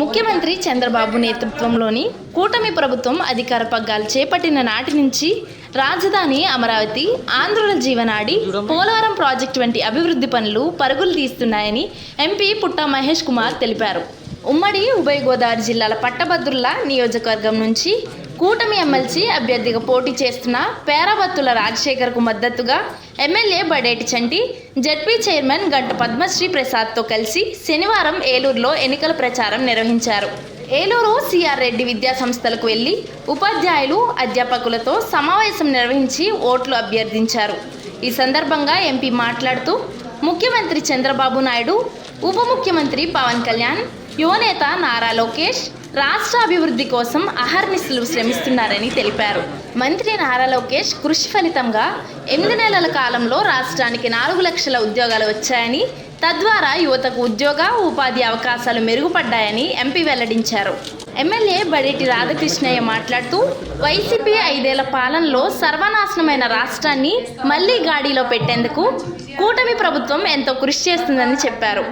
ముఖ్యమంత్రి చంద్రబాబు నేతృత్వంలోని కూటమి ప్రభుత్వం అధికార పగ్గాలు చేపట్టిన నాటి నుంచి రాజధాని అమరావతి ఆంధ్రుల జీవనాడి పోలవరం ప్రాజెక్టు వంటి అభివృద్ధి పనులు పరుగులు తీస్తున్నాయని ఎంపీ పుట్ట మహేష్ కుమార్ తెలిపారు. ఉమ్మడి ఉభయ గోదావరి జిల్లాల పట్టభద్రుల నియోజకవర్గం నుంచి కూటమి ఎమ్మెల్సీ అభ్యర్థిగా పోటీ చేస్తున్న పేరాబత్తుల రాజశేఖర్కు మద్దతుగా MLA Badeti Chanti ZP chairman Ganta Padmasri ప్రసాద్తో కలిసి శనివారం ఏలూరులో ఎన్నికల ప్రచారం నిర్వహించారు. ఏలూరు సిఆర్ రెడ్డి విద్యా సంస్థలకు వెళ్ళి ఉపాధ్యాయులు అధ్యాపకులతో సమావేశం నిర్వహించి ఓట్లు అభ్యర్థించారు. ఈ సందర్భంగా ఎంపీ మాట్లాడుతూ ముఖ్యమంత్రి చంద్రబాబు నాయుడు ఉప ముఖ్యమంత్రి పవన్ కళ్యాణ్ యువనేత నారా లోకేష్ రాష్ట్ర అభివృద్ధి కోసం అహర్నిశలు శ్రమిస్తున్నారని తెలిపారు. మంత్రి నారా లోకేష్ కృషి ఫలితంగా ఎనిమిది నెలల కాలంలో రాష్ట్రానికి నాలుగు లక్షల ఉద్యోగాలు వచ్చాయని తద్వారా యువతకు ఉద్యోగ ఉపాధి అవకాశాలు మెరుగుపడ్డాయని ఎంపీ వెల్లడించారు. ఎమ్మెల్యే బడేటి రాధాకృష్ణయ్య మాట్లాడుతూ వైసీపీ ఐదేళ్ళ పాలనలో సర్వనాశనమైన రాష్ట్రాన్ని మళ్ళీ గాడిలో పెట్టేందుకు కూటమి ప్రభుత్వం ఎంతో కృషి చేస్తుందని చెప్పారు.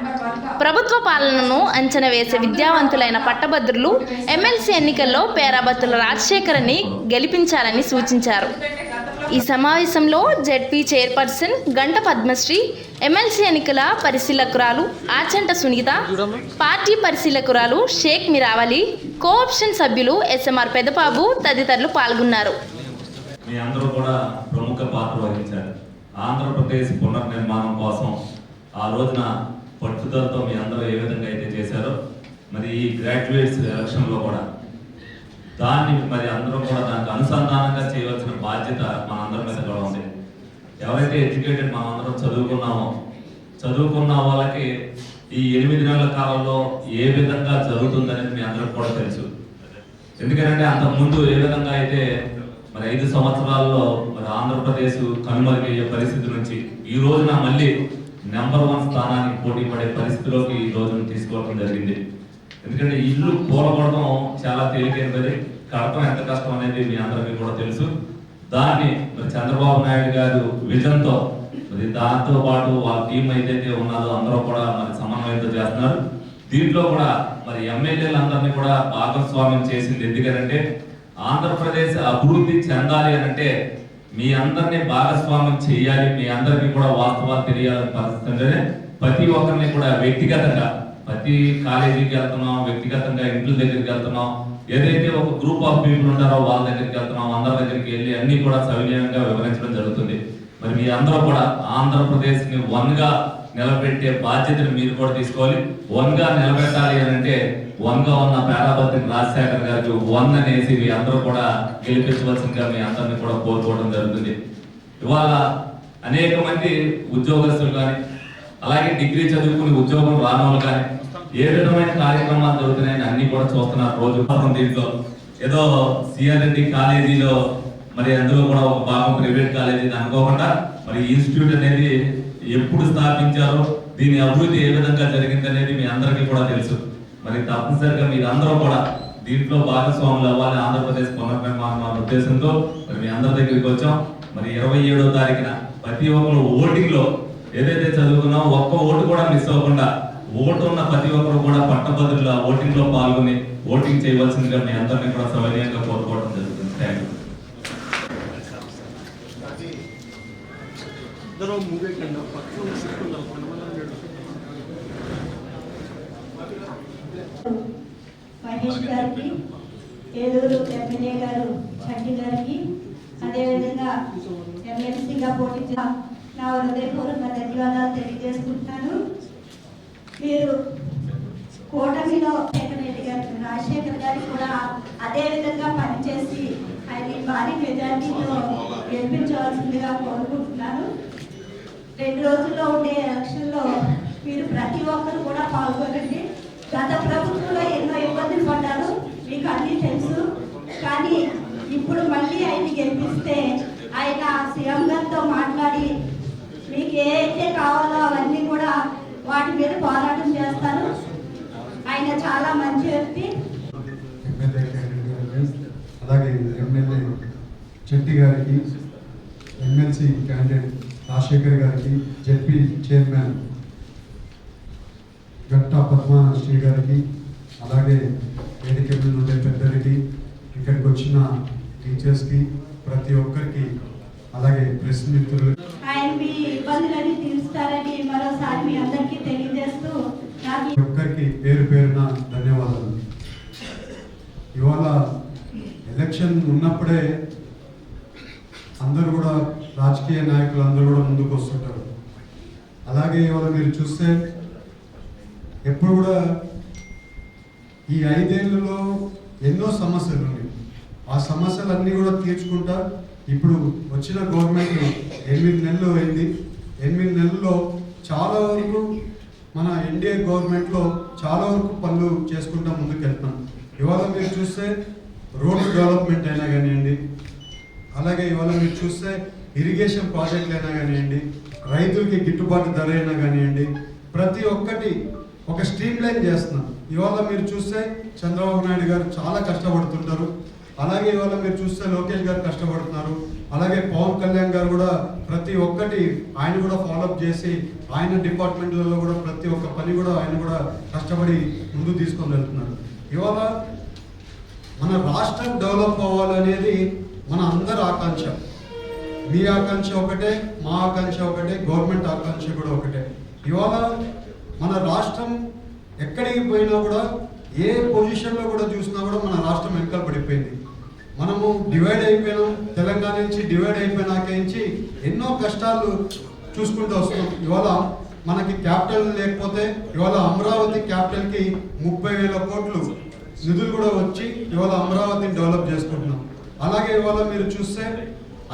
ప్రభుత్వ పాలనను అంచనా వేసే విద్యావంతులైన పట్టభద్రులు ఎమ్మెల్సీ ఎన్నికల్లో పేరాబత్తుల రాజశేఖరని గెలిపించాలని సూచించారు. ఈ సమావేశంలో జెడ్పీ చైర్పర్సన్ గంట పద్మశ్రీ ఎమ్మెల్సీ ఎన్నికల పరిశీలకురాలు ఆచంట సునీత పార్టీ పరిశీలకురాలు షేక్ మిరావలి కోఆప్షన్ సభ్యులు ఎస్ఎంఆర్ పెదబాబు తదితరులు పాల్గొన్నారు. మీ అందరూ కూడా ప్రముఖ పాత్ర వహించారు. ఆంధ్రప్రదేశ్ పునర్నిర్మాణం కోసం ఆ రోజున పట్టుదలతో మీ అందరూ ఏ విధంగా అయితే చేశారో మరి ఈ గ్రాడ్యుయేట్స్ ఎలక్షన్లో కూడా దాన్ని మరి అందరం కూడా దానికి అనుసంధానంగా చేయవలసిన బాధ్యత మన అందరి మీద కూడా ఉంది. ఎవరైతే ఎడ్యుకేటెడ్ మనం అందరం చదువుకున్నామో చదువుకున్న వాళ్ళకి ఈ ఎనిమిది నెలల కాలంలో ఏ విధంగా జరుగుతుందనేది మీ అందరికి కూడా తెలుసు. ఎందుకంటే అంతకుముందు ఏ విధంగా అయితే మరి ఐదు సంవత్సరాల్లో మరి ఆంధ్రప్రదేశ్ కనుమరుగయ్యే పరిస్థితి నుంచి ఈ రోజున మళ్ళీ నెంబర్ వన్ స్థానానికి పోటీ పడే పరిస్థితిలోకి ఈ రోజున తీసుకోవడం జరిగింది. ఎందుకంటే ఇల్లు కూలగొడడం చాలా తేలికైనది. కడటం ఎంత కష్టం అనేది మీ అందరికీ కూడా తెలుసు. దాన్ని మరి చంద్రబాబు నాయుడు గారు విజన్తో మరి దాంతో పాటు వాళ్ళ టీం ఏదైతే ఉన్నదో అందరూ కూడా మరి సమన్వయంతో చేస్తున్నారు. దీంట్లో కూడా మరి ఎమ్మెల్యేలందరినీ కూడా భాగస్వామ్యం చేసింది. ఎందుకంటే ఆంధ్రప్రదేశ్ అభివృద్ధి చెందాలి అని అంటే మీ అందరినీ భాగస్వామ్యం చేయాలి మీ అందరికీ కూడా వాస్తవాలు తెలియాలని పరిస్థితి ప్రతి ఒక్కరిని కూడా వ్యక్తిగతంగా ప్రతి కాలేజీకి వెళ్తున్నాం వ్యక్తిగతంగా ఇంట్ల దగ్గరికి వెళ్తున్నాం ఏదైతే ఒక గ్రూప్ ఆఫ్ పీపుల్ ఉంటారో వాళ్ళ దగ్గరికి వెళ్తున్నాం అందరి దగ్గరికి వెళ్ళి అన్ని కూడా సవినయంగా వివరించడం జరుగుతుంది. మరి మీ అందరూ కూడా ఆంధ్రప్రదేశ్ని వన్గా నిలబెట్టే బాధ్యతను మీరు కూడా తీసుకోవాలి. వన్గా నిలబెట్టాలి అని అంటే వన్గా ఉన్న పేరాపతి రాజశేఖర్ గారికి వన్ అనేసి మీ అందరూ కూడా గెలిపించవలసిందిగా మీ అందరిని కూడా కోరుకోవడం జరుగుతుంది. ఇవాళ అనేక మంది ఉద్యోగస్తులు కానీ అలాగే డిగ్రీ చదువుకుని ఉద్యోగం రానోళ్ళు కానీ ఏ విధమైన కార్యక్రమాలు జరుగుతున్నాయని అన్ని కూడా చూస్తున్నారు రోజు. దీంట్లో ఏదో సిఆర్ రెడ్డి కాలేజీలో మరి అందులో కూడా ఒక భాగం ప్రైవేట్ కాలేజీ అనుకోకుండా మరి ఇన్స్టిట్యూట్ అనేది ఎప్పుడు స్థాపించారో దీని అభివృద్ధి ఏ విధంగా జరిగింది అనేది మీ అందరికీ కూడా తెలుసు. మరి తప్పనిసరిగా మీరు అందరూ కూడా దీంట్లో భాగస్వాములు అవ్వాలి ఆంధ్రప్రదేశ్ పునర్నిర్మాణం అనే ఉద్దేశంతో మరి మీ అందరి దగ్గరికి వచ్చాం. మరి ఇరవై ఏడో తారీఖున ప్రతి ఒక్కరు ఓటింగ్లో ఏదైతే చదువుకున్నామో ఒక్క ఓటు కూడా మిస్ అవ్వకుండా ఓటు ఉన్న ప్రతి ఒక్కరు కూడా పట్టభద్రుల ఓటింగ్లో పాల్గొని ఓటింగ్ చేయవలసిందిగా మీ అందరినీ కూడా సౌకర్యంగా కోరుకోవడం జరుగుతుంది. థ్యాంక్ యూ ఇద్దరు మూవీ కండి పక్కన తీసుకుందాం మహేష్ గారికి ఏలూరు ఎమ్మెల్యే గారు చంటి గారికి అదేవిధంగా ఎమ్మెల్సీగా పోటీ నా హృదయపూర్వక ధన్యవాదాలు తెలియజేసుకుంటున్నాను. మీరు కూటమిలో రెడ్డి గారు రాజశేఖర్ గారు కూడా అదే విధంగా పనిచేసి ఆయన భారీ మెజార్టీతో గెలిపించవలసిందిగా కోరుకుంటున్నాను. రెండు రోజుల్లో ఉండే ఎలక్షన్లో మీరు ప్రతి ఒక్కరు కూడా పాల్గొనండి. గత ప్రభుత్వంలో ఎన్నో ఇబ్బందులు పడ్డారు మీకు అన్నీ తెలుసు. కానీ ఇప్పుడు మళ్ళీ ఆయన గెలిపిస్తే ఆయన సీఎం గారితో మాట్లాడి మీకు ఏ కావాలో అవన్నీ కూడా వాటి మీద పోరాటం చేస్తారు. ఆయన చాలా మంచి వ్యక్తి. అలాగే ఎమ్మెల్యే చెట్టి గారికి ఎమ్మెల్సీ క్యాండిడేట్ రాజశేఖర్ గారికి జెడ్పీ చైర్మన్ గట్టా పద్మాశ్రీ గారికి అలాగే వేదిక మీద ఉండే పెద్దలకి ఇక్కడికి వచ్చిన టీచర్స్కి ప్రతి ఒక్కరికి అలాగే ప్రెస్ మిత్రులు. ఆయన మీ ఇబ్బందులన్నీ తీరుస్తారని మరోసారి మీ అందరికీ తెలియజేస్తూ ఒక్కరికి పేరు పేరున ధన్యవాదాలు. ఇవాళ ఎలక్షన్ ఉన్నప్పుడే అందరూ కూడా రాజకీయ నాయకులు అందరూ కూడా ముందుకు వస్తుంటారు. అలాగే ఇవాళ మీరు చూస్తే ఎప్పుడు కూడా ఈ ఐదేళ్ళలో ఎన్నో సమస్యలు ఉన్నాయి. ఆ సమస్యలన్నీ కూడా తీర్చుకుంటా ఇప్పుడు వచ్చిన గవర్నమెంట్ ఎనిమిది నెలలు అయింది. ఎనిమిది నెలల్లో చాలా వరకు మన ఎన్డీఏ గవర్నమెంట్లో చాలా వరకు పనులు చేసుకుంటా ముందుకు వెళ్తాం ఇవాళ మీరు చూస్తే రోడ్డు డెవలప్మెంట్ అయినా కానివ్వండి అలాగే ఇవాళ మీరు చూస్తే ఇరిగేషన్ ప్రాజెక్టులు అయినా కానివ్వండి రైతులకి గిట్టుబాటు ధర అయినా కానివ్వండి ప్రతి ఒక్కటి ఒక స్ట్రీమ్ లైన్ చేస్తున్నాం. ఇవాళ మీరు చూస్తే చంద్రబాబు నాయుడు గారు చాలా కష్టపడుతుంటారు. అలాగే ఇవాళ మీరు చూస్తే లోకేష్ గారు కష్టపడుతున్నారు. అలాగే పవన్ కళ్యాణ్ గారు కూడా ప్రతి ఒక్కటి ఆయన కూడా ఫాలోఅప్ చేసి ఆయన డిపార్ట్మెంట్లలో కూడా ప్రతి ఒక్క పని కూడా ఆయన కూడా కష్టపడి ముందు తీసుకొని వెళ్తున్నారు. ఇవాళ మన రాష్ట్రం డెవలప్ అవ్వాలనేది మన అందరి ఆకాంక్ష. మీ ఆకాంక్ష ఒకటే మా ఆకాంక్ష ఒకటే గవర్నమెంట్ ఆకాంక్ష కూడా ఒకటే. ఇవాళ మన రాష్ట్రం ఎక్కడికి పోయినా కూడా ఏ పొజిషన్లో కూడా చూసినా కూడా మన రాష్ట్రం వెనకాల పడిపోయింది. మనము డివైడ్ అయిపోయినాం తెలంగాణ నుంచి డివైడ్ అయిపోయినాక నుంచి ఎన్నో కష్టాలు చూసుకుంటూ వస్తున్నాం. ఇవాళ మనకి క్యాపిటల్ లేకపోతే ఇవాళ అమరావతి క్యాపిటల్కి ముప్పై వేల కోట్లు నిధులు కూడా వచ్చి ఇవాళ అమరావతిని డెవలప్ చేసుకుంటున్నాం. అలాగే ఇవాళ మీరు చూస్తే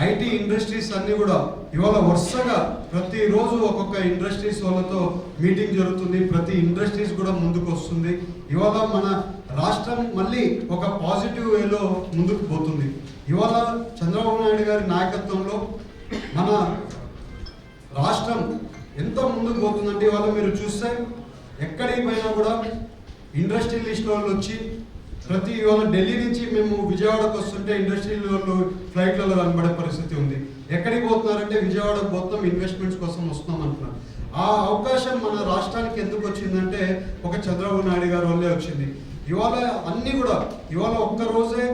ఐటీ ఇండస్ట్రీస్ అన్నీ కూడా ఇవాళ వరుసగా ప్రతిరోజు ఒక్కొక్క ఇండస్ట్రీస్ వాళ్ళతో మీటింగ్ జరుగుతుంది. ప్రతి ఇండస్ట్రీస్ కూడా ముందుకు వస్తుంది. ఇవాళ మన రాష్ట్రం మళ్ళీ ఒక పాజిటివ్ వేలో ముందుకు పోతుంది. ఇవాళ చంద్రబాబు నాయుడు గారి నాయకత్వంలో మన రాష్ట్రం ఎంత ముందుకు పోతుందంటే ఇవాళ మీరు చూస్తే ఎక్కడికి పోయినా కూడా ఇండస్ట్రియలిస్ట్ వాళ్ళు వచ్చి ప్రతి ఇవాళ ఢిల్లీ నుంచి మేము విజయవాడకు వస్తుంటే ఇండస్ట్రీలలో ఫ్లైట్లలో కనబడే పరిస్థితి ఉంది. ఎక్కడికి పోతున్నారంటే విజయవాడ మొత్తం ఇన్వెస్ట్మెంట్స్ కోసం వస్తున్నాం అంటున్నారు. ఆ అవకాశం మన రాష్ట్రానికి ఎందుకు వచ్చిందంటే ఒక చంద్రబాబు నాయుడు గారి వల్లే వచ్చింది. ఇవాళ అన్నీ కూడా ఇవాళ ఒక్క రోజే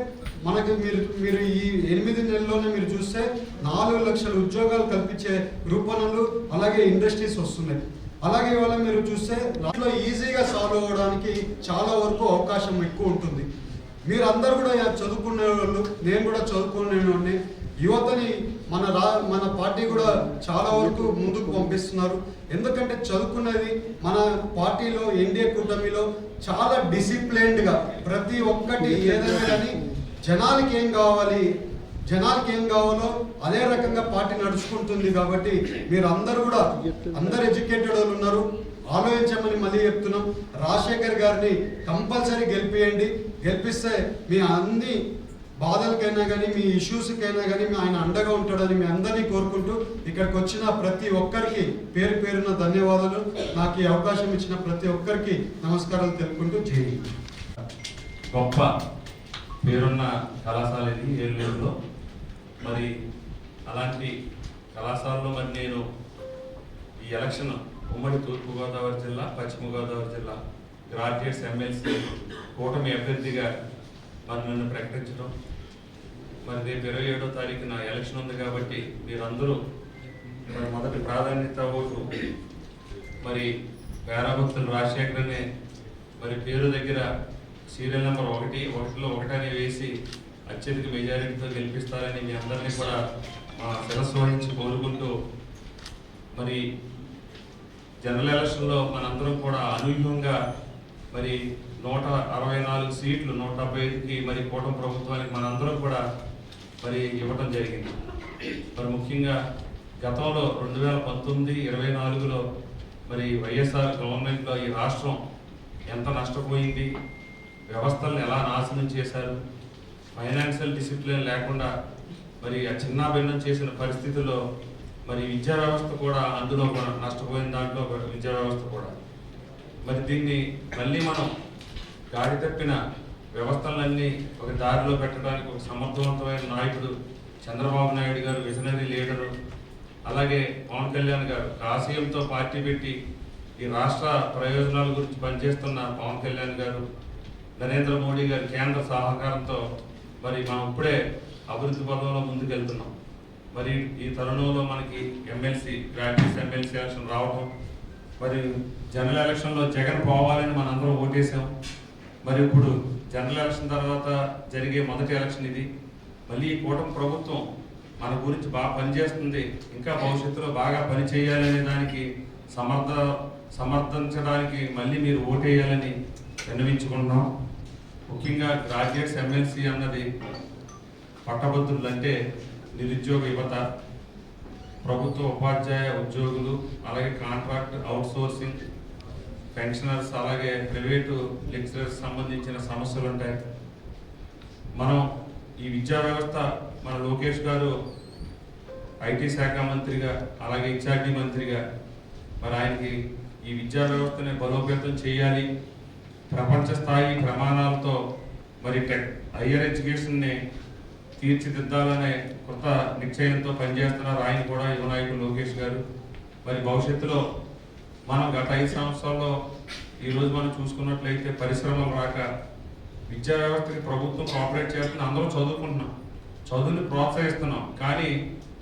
మనకి మీరు మీరు ఈ ఎనిమిది నెలల్లోనే మీరు చూస్తే నాలుగు లక్షల ఉద్యోగాలు కల్పించే రూపణలు అలాగే ఇండస్ట్రీస్ వస్తున్నాయి. అలాగే ఇవాళ మీరు చూస్తే దాంట్లో ఈజీగా సాల్వ్ అవ్వడానికి చాలా వరకు అవకాశం ఎక్కువ ఉంటుంది. మీరు అందరు కూడా చదువుకునే వాళ్ళు నేను కూడా చదువుకునేవాడిని. యువతని మన రా మన పార్టీ కూడా చాలా వరకు ముందుకు పంపిస్తున్నారు. ఎందుకంటే చదువుకున్నది మన పార్టీలో ఎన్డీఏ కూటమిలో చాలా డిసిప్లైన్డ్గా ప్రతి ఒక్కటి ఏదైనా కానీ జనాలకి ఏం కావాలి? జనాలకి ఏం కావాలో అదే రకంగా పార్టీ నడుచుకుంటుంది కాబట్టి మీరు అందరూ కూడా అందరు ఎడ్యుకేటెడ్ వాళ్ళు ఉన్నారు. ఆలోచించమని మళ్ళీ చెప్తున్నాం. రాజశేఖర్ గారిని కంపల్సరీ గెలిపియండి. గెలిపిస్తే మీ అన్ని బాధలకైనా కానీ మీ ఇష్యూస్కైనా కానీ మీ ఆయన అండగా ఉంటాడని మీ అందరినీ కోరుకుంటూ ఇక్కడికి వచ్చిన ప్రతి ఒక్కరికి పేరు పేరున ధన్యవాదాలు. నాకు ఈ అవకాశం ఇచ్చిన ప్రతి ఒక్కరికి నమస్కారాలు తెలుపుకుంటూ జై గొప్ప పేరున్న కళాశాల ఇది ఏలూరులో మరి అలాంటి కళాశాలలో మరి నేను ఈ ఎలక్షన్ ఉమ్మడి తూర్పుగోదావరి జిల్లా పశ్చిమ గోదావరి జిల్లా గ్రాడ్యుయేట్స్ ఎమ్మెల్సీ కూటమి అభ్యర్థిగా మరి నన్ను ప్రకటించడం. మరి రేపు ఇరవై ఏడో తారీఖున ఎలక్షన్ ఉంది కాబట్టి మీరందరూ మరి మొదటి ప్రాధాన్యత ఓటు మరి పేరాభక్తులు రాజశేఖరనే మరి పేరు దగ్గర సీరియల్ నెంబర్ ఒకటి ఒకటిలో ఒకటని వేసి అత్యధిక మెజారిటీతో గెలిపిస్తారని మీ అందరినీ కూడా మా శిరస్సు వహించి కోరుకుంటూ మరి జనరల్ ఎలక్షన్లో మనందరం కూడా అనూహ్యంగా మరి నూట అరవై నాలుగు సీట్లు నూట డెబ్బై ఐదుకి మరి కూటమి ప్రభుత్వానికి మనందరం కూడా మరి ఇవ్వటం జరిగింది. మరి ముఖ్యంగా గతంలో రెండు వేల పంతొమ్మిది ఇరవై నాలుగులో మరి వైఎస్ఆర్ గవర్నమెంట్లో ఈ రాష్ట్రం ఎంత నష్టపోయింది వ్యవస్థలను ఎలా నాశనం చేశారు ఫైనాన్షియల్ డిసిప్లిన్ లేకుండా మరి ఆ చిన్న భిన్నం చేసిన పరిస్థితుల్లో మరి విద్యా వ్యవస్థ కూడా అందులో కూడా నష్టపోయిన దాంట్లో విద్యా వ్యవస్థ కూడా. మరి దీన్ని మళ్ళీ మనం గాడి తప్పిన వ్యవస్థలన్నీ ఒక దారిలో పెట్టడానికి ఒక సమర్థవంతమైన నాయకుడు చంద్రబాబు నాయుడు గారు విజనరీ లీడరు అలాగే పవన్ కళ్యాణ్ గారు ఆశయంతో పార్టీ పెట్టి ఈ రాష్ట్ర ప్రయోజనాల గురించి పనిచేస్తున్న పవన్ కళ్యాణ్ గారు నరేంద్ర మోడీ గారు కేంద్ర సహకారంతో మరి మనం ఇప్పుడే అభివృద్ధి పదంలో ముందుకెళ్తున్నాం. మరి ఈ తరుణంలో మనకి ఎమ్మెల్సీ గ్రాడ్యుయేట్స్ ఎమ్మెల్సీ ఎలక్షన్ రావడం మరి జనరల్ ఎలక్షన్లో జగన్ పోవాలని మనందరం ఓటేసాం. మరి ఇప్పుడు జనరల్ ఎలక్షన్ తర్వాత జరిగే మొదటి ఎలక్షన్ ఇది. మళ్ళీ ఈ కూటమి ప్రభుత్వం మన గురించి బాగా పనిచేస్తుంది. ఇంకా భవిష్యత్తులో బాగా పని చేయాలనే దానికి సమర్థ సమర్థించడానికి మళ్ళీ మీరు ఓటేయాలని విన్నవించుకుంటున్నాం. ముఖ్యంగా గ్రాడ్యుయేట్స్ ఎమ్మెల్సీ అన్నది పట్టభద్రులు అంటే నిరుద్యోగ యువత ప్రభుత్వ ఉపాధ్యాయ ఉద్యోగులు అలాగే కాంట్రాక్ట్ అవుట్సోర్సింగ్ పెన్షనర్స్ అలాగే ప్రైవేటు లెక్చరర్స్ సంబంధించిన సమస్యలు ఉంటాయి. మనం ఈ విద్యా వ్యవస్థ మన లోకేష్ గారు ఐటీ శాఖ మంత్రిగా అలాగే హెచ్ఆర్డి మంత్రిగా మరి ఆయనకి ఈ విద్యా వ్యవస్థని బలోపేతం చేయాలి ప్రపంచ స్థాయి ప్రమాణాలతో మరి టెక్ హయ్యర్ ఎడ్యుకేషన్ని తీర్చిదిద్దాలనే కొత్త నిశ్చయంతో పనిచేస్తున్నారు ఆయన కూడా యువ నాయకుడు లోకేష్ గారు. మరి భవిష్యత్తులో మనం గత ఐదు సంవత్సరాల్లో ఈరోజు మనం చూసుకున్నట్లయితే పరిశ్రమలు రాక విద్యా వ్యవస్థకి ప్రభుత్వం కోఆపరేట్ చేస్తున్న అందరూ చదువుకుంటున్నాం. చదువుని ప్రోత్సహిస్తున్నాం. కానీ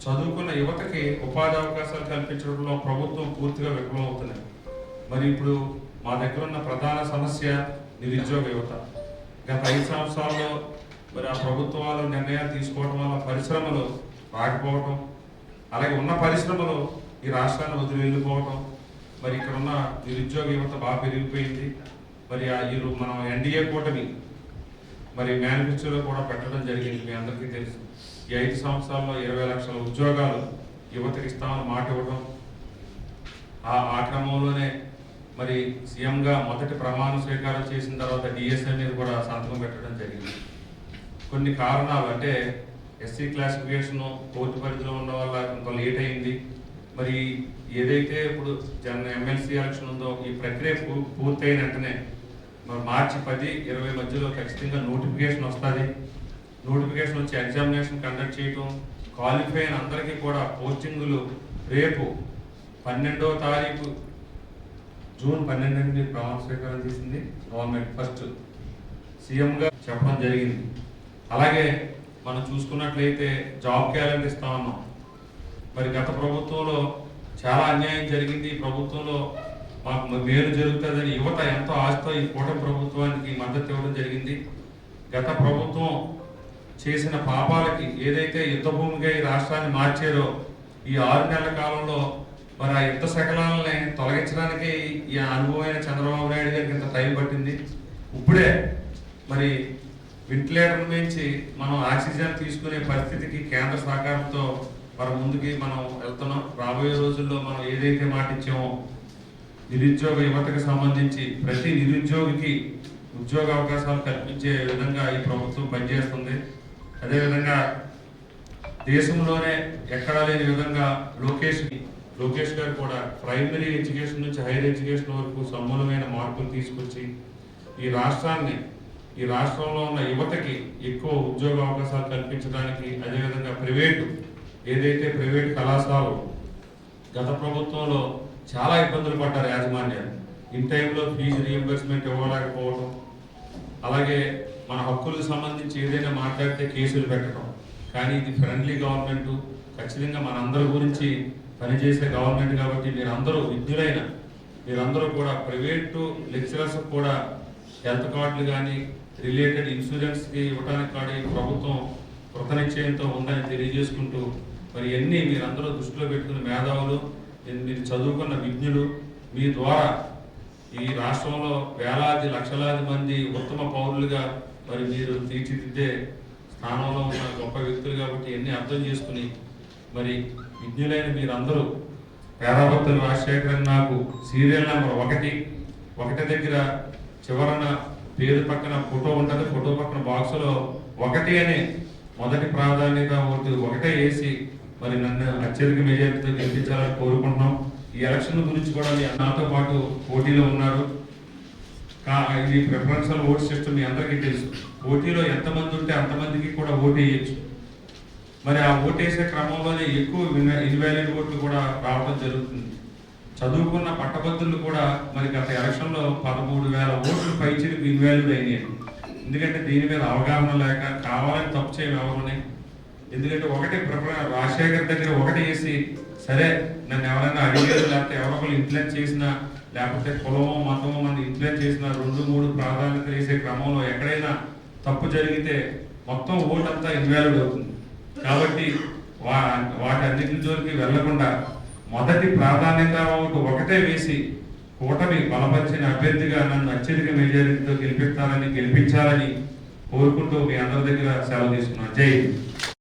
చదువుకున్న యువతకి ఉపాధి అవకాశాలు కల్పించడంలో ప్రభుత్వం పూర్తిగా విఫలమవుతున్నాయి మరి ఇప్పుడు మా దగ్గర ఉన్న ప్రధాన సమస్య నిరుద్యోగ యువత. గత ఐదు సంవత్సరాల్లో మరి ఆ ప్రభుత్వాలు నిర్ణయాలు తీసుకోవడం వల్ల పరిశ్రమలు రాకపోవటం అలాగే ఉన్న పరిశ్రమలు ఈ రాష్ట్రాన్ని వదిలి వెళ్ళిపోవటం మరి ఇక్కడ ఉన్న నిరుద్యోగ యువత బాగా పెరిగిపోయింది. మరి ఆ మనం ఎన్డీఏ కూటమి మరి మేనిఫెస్టోలో కూడా పెట్టడం జరిగింది మీ అందరికీ తెలుసు. ఈ ఐదు సంవత్సరాల్లో ఇరవై లక్షల ఉద్యోగాలు యువతకి ఇస్తామని మాట ఇవ్వడం ఆ ఆ క్రమంలోనే మరి సీఎంగా మొదటి ప్రమాణ స్వీకారం చేసిన తర్వాత డిఎస్ఏ మీద కూడా సంతకం పెట్టడం జరిగింది. కొన్ని కారణాలు అంటే ఎస్సీ క్లాసిఫికేషన్ కోర్టు పరిధిలో ఉన్న వల్ల కొంత లేట్ అయింది. మరి ఏదైతే ఇప్పుడు జన ఎమ్మెల్సీ ఎలక్షన్ ఉందో ఈ ప్రక్రియ పూర్తయిన వెంటనే మరి మార్చి పది ఇరవై మధ్యలో ఖచ్చితంగా నోటిఫికేషన్ వస్తుంది. నోటిఫికేషన్ వచ్చి ఎగ్జామినేషన్ కండక్ట్ చేయటం క్వాలిఫై అయిన అందరికీ కూడా పోస్టింగులు రేపు పన్నెండో తారీఖు జూన్ పన్నెండుని ప్రమాణ స్వీకారం చేసింది. గవర్నమెంట్ ఫస్ట్ సీఎంగా చెప్పడం జరిగింది. అలాగే మనం చూసుకున్నట్లయితే జాబ్ క్యాలెండర్ ఇస్తా ఉన్నాం. మరి గత ప్రభుత్వంలో చాలా అన్యాయం జరిగింది. ఈ ప్రభుత్వంలో మాకు మేలు జరుగుతుందని యువత ఎంతో ఆశతో ఈ కూటమి ప్రభుత్వానికి మద్దతు ఇవ్వడం జరిగింది. గత ప్రభుత్వం చేసిన పాపాలకి ఏదైతే యుద్ధ భూమిగా ఈ రాష్ట్రాన్ని మార్చారో ఈ ఆరు నెలల కాలంలో మరి ఆ యుద్ధ శకలాలని తొలగించడానికి ఈ అనుభవమైన చంద్రబాబు నాయుడు గారికి ఇంత టైం పట్టింది? ఇప్పుడే. మరి వెంటిలేటర్ నుంచి మనం ఆక్సిజన్ తీసుకునే పరిస్థితికి కేంద్ర సహకారంతో మనం ముందుకి మనం వెళ్తున్నాం. రాబోయే రోజుల్లో మనం ఏదైతే మాటిచ్చామో నిరుద్యోగ యువతకు సంబంధించి ప్రతి నిరుద్యోగికి ఉద్యోగ అవకాశాలు కల్పించే విధంగా ఈ ప్రభుత్వం పనిచేస్తుంది. అదేవిధంగా దేశంలోనే ఎక్కడా లేని విధంగా లోకేష్ లోకేష్ గారు కూడా ప్రైమరీ ఎడ్యుకేషన్ నుంచి హైయర్ ఎడ్యుకేషన్ వరకు సమూలమైన మార్పులు తీసుకొచ్చి ఈ రాష్ట్రాన్ని ఈ రాష్ట్రంలో ఉన్న యువతకి ఎక్కువ ఉద్యోగ అవకాశాలు కల్పించడానికి అదేవిధంగా ప్రైవేటు ఏదైతే ప్రైవేట్ కళాశాలలు గత ప్రభుత్వంలో చాలా ఇబ్బందులు పడ్డారు యాజమాన్యాలు. ఇన్ టైంలో ఫీజు రీఎంబర్స్మెంట్ ఇవ్వలేకపోవడం అలాగే మన హక్కులకు సంబంధించి ఏదైనా మాట్లాడితే కేసులు పెట్టడం కానీ ఇది ఫ్రెండ్లీ గవర్నమెంట్. ఖచ్చితంగా మనందరి గురించి పనిచేసే గవర్నమెంట్ కాబట్టి మీరందరూ విద్యులైన మీరందరూ కూడా ప్రైవేటు లెక్చరర్స్ కూడా హెల్త్ కార్డులు కానీ రిలేటెడ్ ఇన్సూరెన్స్కి ఇవ్వడానికి కానీ ప్రభుత్వం కృతనిశ్చయంతో ఉందని తెలియజేసుకుంటూ మరి ఎన్ని మీరందరూ దృష్టిలో పెట్టుకున్న మేధావులు మీరు చదువుకున్న విజ్ఞులు మీ ద్వారా ఈ రాష్ట్రంలో వేలాది లక్షలాది మంది ఉత్తమ పౌరులుగా మరి మీరు తీర్చిదిద్దే స్థానంలో ఉన్న గొప్ప వ్యక్తులు కాబట్టి ఎన్ని అర్థం చేసుకుని మరి విజ్ఞులైన మీరందరూ పేరాభక్తులు రాజశేఖరన్ నాకు సీరియల్ నెంబర్ ఒకటి ఒకటి దగ్గర చివరన పేరు పక్కన ఫోటో ఉంటుంది. ఫోటో పక్కన బాక్సులో ఒకటి అనే మొదటి ప్రాధాన్యత ఓటు ఒకటే వేసి మరి నన్ను అత్యధిక మెజార్టీతో గెలిపించాలని కోరుకుంటున్నాం. ఈ ఎలక్షన్ గురించి కూడా మీ నాతో పాటు పోటీలో ఉన్నారు. కా- ఇది ప్రిఫరెన్షియల్ ఓట్ సిస్టమ్ మీ అందరికీ తెలుసు. పోటీలో ఎంతమంది ఉంటే అంతమందికి కూడా ఓటు వేయచ్చు. మరి ఆ ఓటేసే క్రమంలోనే ఎక్కువ ఇన్వాలిడ్ ఓట్లు కూడా రావడం జరుగుతుంది. చదువుకున్న పట్టభద్రులు కూడా మరి గత ఎలక్షన్లో పదమూడు వేల ఓట్లు పైచిలకు ఇన్వాల్వ్ అయినాయి. ఎందుకంటే దీని మీద అవగాహన లేక కావాలని తప్పు చేయడం ఎందుకంటే ఒకటి ప్రిఫర రాజశేఖర్ దగ్గర ఒకటి వేసి సరే నన్ను ఎవరైనా అడిగారు లేకపోతే ఎవరో ఒకరు ఇన్ఫ్లుయెన్స్ చేసినా లేకపోతే కులమో మతమో మన ఇన్ఫ్లుయెన్స్ చేసిన రెండు మూడు ప్రాధాన్యత వేసే క్రమంలో ఎక్కడైనా తప్పు జరిగితే మొత్తం ఓట్ అంతా ఇన్వాల్వ్ అవుతుంది. కాబట్టి వా వాటన్నిటి జోలికి వెళ్ళకుండా మొదటి ప్రాధాన్యత ఒక ఒకటే వేసి కూటమి బలపరిచిన అభ్యర్థిగా నన్ను అత్యధిక మెజారిటీతో గెలిపిస్తారని గెలిపించాలని కోరుకుంటూ మీ అందరి దగ్గర సెలవు తీసుకున్నాను జై హింద్.